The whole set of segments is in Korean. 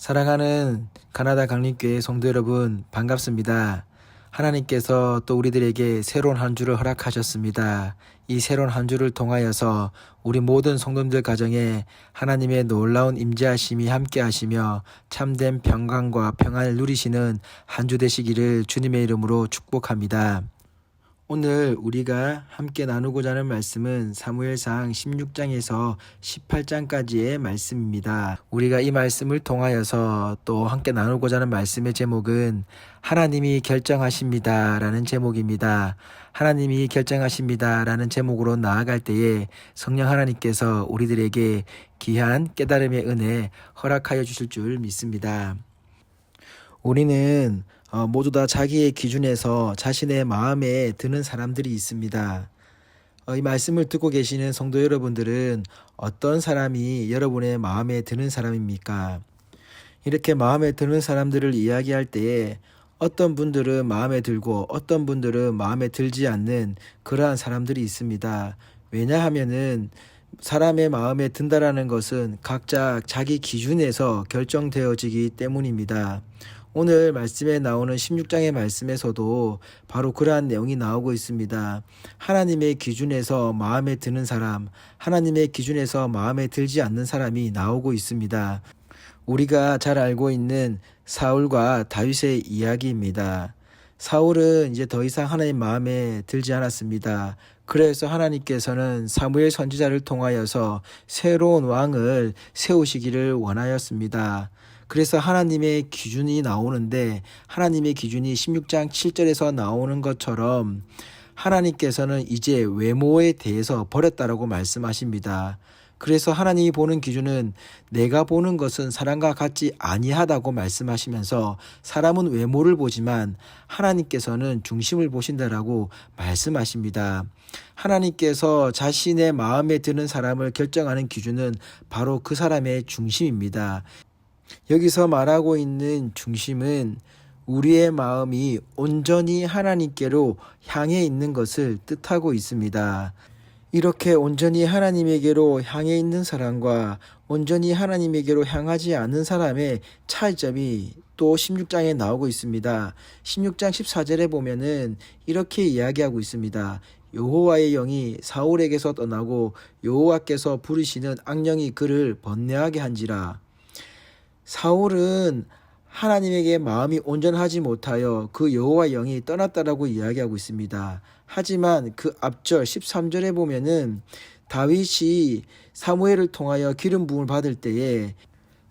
사랑하는 가나다 강림교회 성도 여러분 반갑습니다. 하나님께서 또 우리들에게 새로운 한 주를 허락하셨습니다. 이 새로운 한 주를 통하여서 우리 모든 성도들 가정에 하나님의 놀라운 임재하심이 함께 하시며 참된 평강과 평안을 누리시는 한 주 되시기를 주님의 이름으로 축복합니다. 오늘 우리가 함께 나누고자 하는 말씀은 사무엘상 16장에서 18장까지의 말씀입니다. 우리가 이 말씀을 통하여서 또 함께 나누고자 하는 말씀의 제목은 하나님이 결정하십니다. 라는 제목입니다. 하나님이 결정하십니다. 라는 제목으로 나아갈 때에 성령 하나님께서 우리들에게 귀한 깨달음의 은혜 허락하여 주실 줄 믿습니다. 우리는 어, 모두 다 자기의 기준에서 자신의 마음에 드는 사람들이 있습니다. 어, 이 말씀을 듣고 계시는 성도 여러분들은 어떤 사람이 여러분의 마음에 드는 사람입니까? 이렇게 마음에 드는 사람들을 이야기할 때에 어떤 분들은 마음에 들고 어떤 분들은 마음에 들지 않는 그러한 사람들이 있습니다. 왜냐하면은 사람의 마음에 든다라는 것은 각자 자기 기준에서 결정되어지기 때문입니다. 오늘 말씀에 나오는 16장의 말씀에서도 바로 그러한 내용이 나오고 있습니다. 하나님의 기준에서 마음에 드는 사람, 하나님의 기준에서 마음에 들지 않는 사람이 나오고 있습니다. 우리가 잘 알고 있는 사울과 다윗의 이야기입니다. 사울은 이제 더 이상 하나님 마음에 들지 않았습니다. 그래서 하나님께서는 사무엘 선지자를 통하여서 새로운 왕을 세우시기를 원하였습니다. 그래서 하나님의 기준이 나오는데 하나님의 기준이 16장 7절에서 나오는 것처럼 하나님께서는 이제 외모에 대해서 버렸다라고 말씀하십니다. 그래서 하나님이 보는 기준은 내가 보는 것은 사람과 같지 아니하다고 말씀하시면서 사람은 외모를 보지만 하나님께서는 중심을 보신다라고 말씀하십니다. 하나님께서 자신의 마음에 드는 사람을 결정하는 기준은 바로 그 사람의 중심입니다. 여기서 말하고 있는 중심은 우리의 마음이 온전히 하나님께로 향해 있는 것을 뜻하고 있습니다. 이렇게 온전히 하나님에게로 향해 있는 사람과 온전히 하나님에게로 향하지 않는 사람의 차이점이 또 16장에 나오고 있습니다. 16장 14절에 보면은 이렇게 이야기하고 있습니다. 여호와의 영이 사울에게서 떠나고 여호와께서 부르시는 악령이 그를 번뇌하게 한지라. 사울은 하나님에게 마음이 온전하지 못하여 그 여호와 영이 떠났다라고 이야기하고 있습니다. 하지만 그 앞절 13절에 보면은 다윗이 사무엘을 통하여 기름 부음을 받을 때에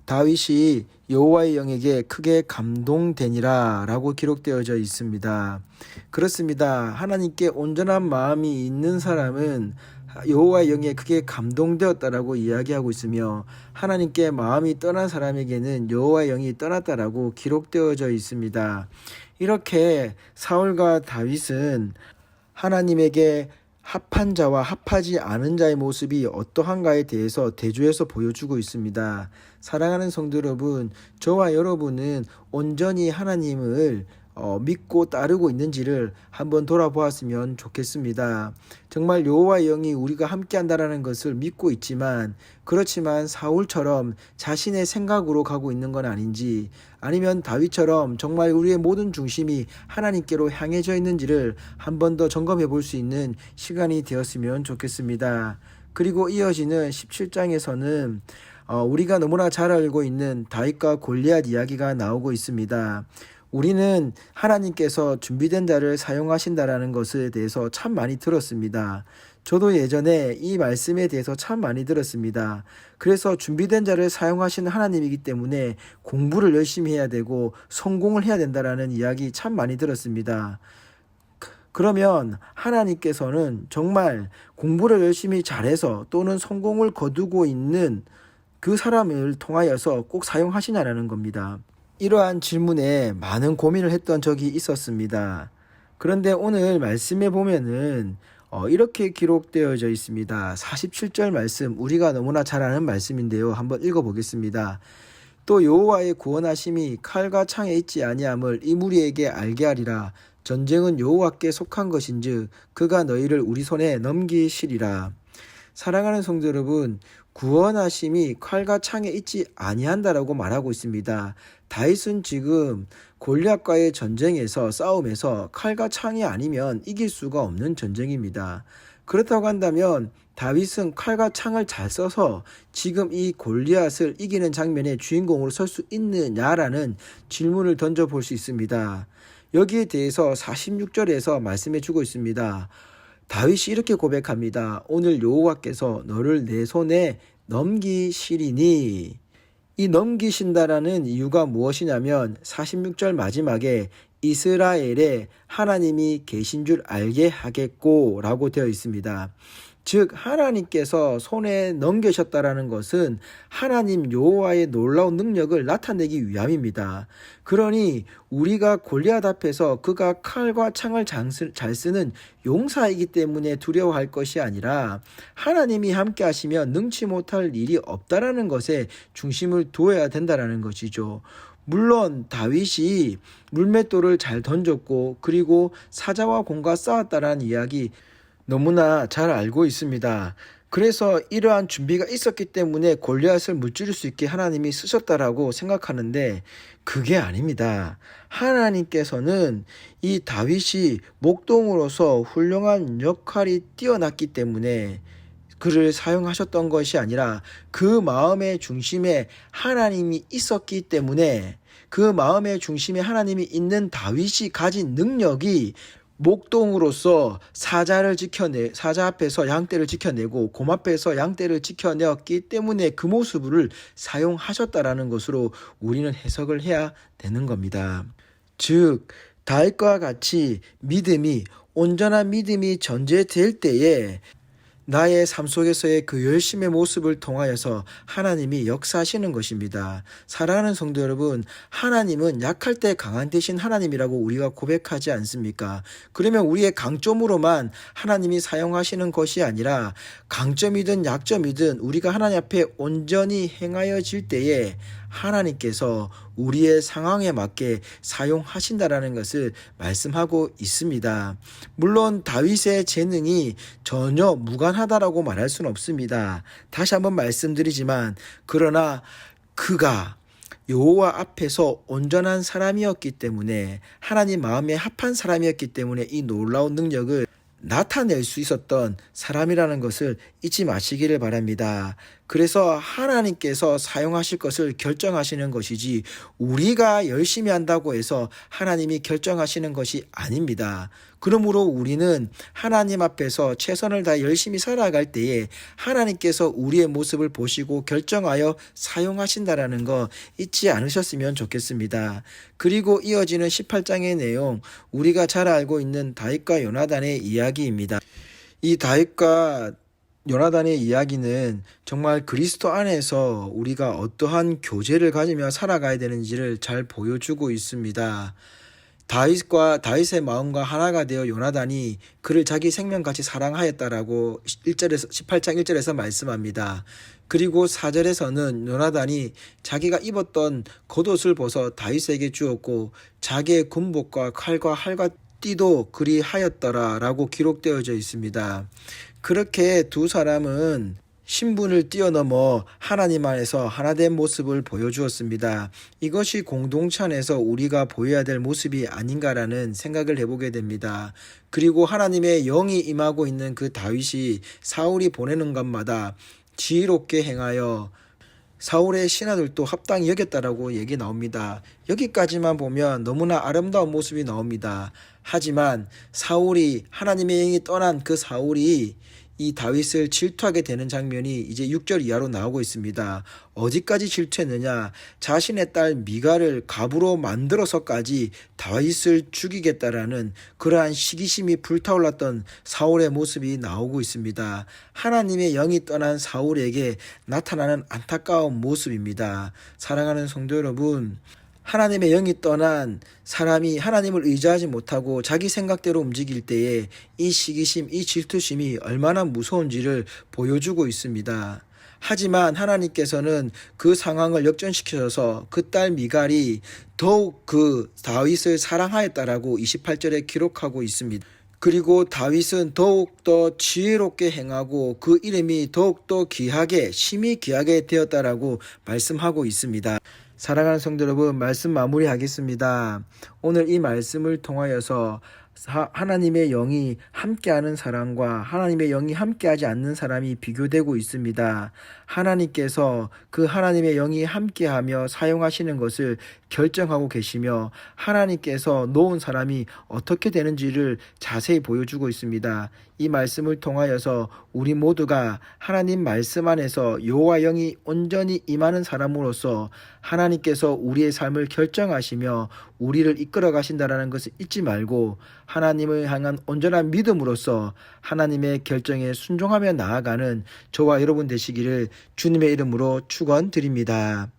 다윗이 여호와의 영에게 크게 감동되니라라고 기록되어져 있습니다. 그렇습니다. 하나님께 온전한 마음이 있는 사람은 여호와의 영에 크게 감동되었다라고 이야기하고 있으며 하나님께 마음이 떠난 사람에게는 여호와의 영이 떠났다라고 기록되어져 있습니다. 이렇게 사울과 다윗은 하나님에게 합한 자와 합하지 않은 자의 모습이 어떠한가에 대해서 대조해서 보여주고 있습니다. 사랑하는 성도 여러분, 저와 여러분은 온전히 하나님을 어, 믿고 따르고 있는지를 한번 돌아보았으면 좋겠습니다. 정말 여호와의 영이 우리가 함께한다라는 것을 믿고 있지만 그렇지만 사울처럼 자신의 생각으로 가고 있는 건 아닌지 아니면 다윗처럼 정말 우리의 모든 중심이 하나님께로 향해져 있는지를 한 번 더 점검해 볼 수 있는 시간이 되었으면 좋겠습니다. 그리고 이어지는 17장에서는 어, 우리가 너무나 잘 알고 있는 다윗과 골리앗 이야기가 나오고 있습니다. 우리는 하나님께서 준비된 자를 사용하신다라는 것에 대해서 참 많이 들었습니다. 저도 예전에 이 말씀에 대해서 참 많이 들었습니다. 그래서 준비된 자를 사용하시는 하나님이기 때문에 공부를 열심히 해야 되고 성공을 해야 된다라는 이야기 참 많이 들었습니다. 그러면 하나님께서는 정말 공부를 열심히 잘해서 또는 성공을 거두고 있는 그 사람을 통하여서 꼭 사용하시냐라는 겁니다. 이러한 질문에 많은 고민을 했던 적이 있었습니다. 그런데 오늘 말씀에 보면은 어, 이렇게 기록되어져 있습니다. 47절 말씀 우리가 너무나 잘 아는 말씀인데요. 한번 읽어보겠습니다. 또 여호와의 구원하심이 칼과 창에 있지 아니함을 이 무리에게 알게 하리라. 전쟁은 여호와께 속한 것인즉 그가 너희를 우리 손에 넘기시리라. 사랑하는 성도 여러분, 구원하심이 칼과 창에 있지 아니한다라고 말하고 있습니다. 다윗은 지금 골리앗과의 전쟁에서 싸움에서 칼과 창이 아니면 이길 수가 없는 전쟁입니다. 그렇다고 한다면 다윗은 칼과 창을 잘 써서 지금 이 골리앗을 이기는 장면의 주인공으로 설 수 있느냐라는 질문을 던져 볼 수 있습니다. 여기에 대해서 46절에서 말씀해 주고 있습니다. 다윗이 이렇게 고백합니다. 오늘 여호와께서 너를 내 손에 넘기시리니 이 넘기신다라는 이유가 무엇이냐면 46절 마지막에 이스라엘에 하나님이 계신 줄 알게 하겠고 라고 되어 있습니다. 즉 하나님께서 손에 넘기셨다라는 것은 하나님 여호와의 놀라운 능력을 나타내기 위함입니다. 그러니 우리가 골리앗 앞에서 그가 칼과 창을 잘 쓰는 용사이기 때문에 두려워할 것이 아니라 하나님이 함께 하시면 능치 못할 일이 없다라는 것에 중심을 두어야 된다라는 것이죠. 물론 다윗이 물맷돌을 잘 던졌고 그리고 사자와 공과 싸웠다라는 이야기 너무나 잘 알고 있습니다. 그래서 이러한 준비가 있었기 때문에 골리앗을 무찌를 수 있게 하나님이 쓰셨다라고 생각하는데 그게 아닙니다. 하나님께서는 이 다윗이 목동으로서 훌륭한 역할이 뛰어났기 때문에 그를 사용하셨던 것이 아니라 그 마음의 중심에 하나님이 있었기 때문에 그 마음의 중심에 하나님이 있는 다윗이 가진 능력이 목동으로서 사자를 지켜내 사자 앞에서 양떼를 지켜내고 곰 앞에서 양떼를 지켜내었기 때문에 그 모습을 사용하셨다라는 것으로 우리는 해석을 해야 되는 겁니다. 즉 다윗과 같이 믿음이 온전한 믿음이 전제될 때에 나의 삶 속에서의 그 열심의 모습을 통하여서 하나님이 역사하시는 것입니다. 사랑하는 성도 여러분, 하나님은 약할 때 강한 대신 하나님이라고 우리가 고백하지 않습니까? 그러면 우리의 강점으로만 하나님이 사용하시는 것이 아니라 강점이든 약점이든 우리가 하나님 앞에 온전히 행하여질 때에 하나님께서 우리의 상황에 맞게 사용하신다라는 것을 말씀하고 있습니다. 물론 다윗의 재능이 전혀 무관하다라고 말할 수는 없습니다. 다시 한번 말씀드리지만 그러나 그가 여호와 앞에서 온전한 사람이었기 때문에 하나님 마음에 합한 사람이었기 때문에 이 놀라운 능력을 나타낼 수 있었던 사람이라는 것을 잊지 마시기를 바랍니다. 그래서 하나님께서 사용하실 것을 결정하시는 것이지 우리가 열심히 한다고 해서 하나님이 결정하시는 것이 아닙니다. 그러므로 우리는 하나님 앞에서 최선을 다해 열심히 살아갈 때에 하나님께서 우리의 모습을 보시고 결정하여 사용하신다라는 거 잊지 않으셨으면 좋겠습니다. 그리고 이어지는 18장의 내용 우리가 잘 알고 있는 다윗과 요나단의 이야기입니다. 이 다윗과 요나단의 이야기는 정말 그리스도 안에서 우리가 어떠한 교제를 가지며 살아가야 되는지를 잘 보여주고 있습니다. 다윗과 다윗의 마음과 하나가 되어 요나단이 그를 자기 생명같이 사랑하였다라고 1절에서 18장 1절에서 말씀합니다. 그리고 4절에서는 요나단이 자기가 입었던 겉옷을 벗어 다윗에게 주었고 자기의 군복과 칼과 활과 띠도 그리 하였더라라고 기록되어져 있습니다. 그렇게 두 사람은 신분을 뛰어넘어 하나님 안에서 하나된 모습을 보여주었습니다. 이것이 공동체 안에서 우리가 보여야 될 모습이 아닌가라는 생각을 해보게 됩니다. 그리고 하나님의 영이 임하고 있는 그 다윗이 사울이 보내는 것마다 지혜롭게 행하여 사울의 신하들도 합당히 여겼다라고 얘기 나옵니다. 여기까지만 보면 너무나 아름다운 모습이 나옵니다. 하지만 사울이 하나님의 영이 떠난 그 사울이 이 다윗을 질투하게 되는 장면이 이제 6절 이하로 나오고 있습니다. 어디까지 질투했느냐? 자신의 딸 미가를 갑으로 만들어서까지 다윗을 죽이겠다라는 그러한 시기심이 불타올랐던 사울의 모습이 나오고 있습니다. 하나님의 영이 떠난 사울에게 나타나는 안타까운 모습입니다. 사랑하는 성도 여러분, 하나님의 영이 떠난 사람이 하나님을 의지하지 못하고 자기 생각대로 움직일 때에 이 시기심, 이 질투심이 얼마나 무서운지를 보여주고 있습니다. 하지만 하나님께서는 그 상황을 역전시켜서 그 딸 미갈이 더욱 그 다윗을 사랑하였다라고 28절에 기록하고 있습니다. 그리고 다윗은 더욱더 지혜롭게 행하고 그 이름이 더욱더 귀하게 심히 귀하게 되었다라고 말씀하고 있습니다. 사랑하는 성도 여러분 말씀 마무리하겠습니다. 오늘 이 말씀을 통하여서 하- 하나님의 영이 함께하는 사람과 하나님의 영이 함께하지 않는 사람이 비교되고 있습니다. 하나님께서 그 하나님의 영이 함께하며 사용하시는 것을 결정하고 계시며 하나님께서 놓은 사람이 어떻게 되는지를 자세히 보여주고 있습니다. 이 말씀을 통하여서 우리 모두가 하나님 말씀 안에서 여호와 영이 온전히 임하는 사람으로서 하나님께서 우리의 삶을 결정하시며 우리를 이끌어 가신다라는 것을 잊지 말고 하나님을 향한 온전한 믿음으로써 하나님의 결정에 순종하며 나아가는 저와 여러분 되시기를 주님의 이름으로 축원드립니다.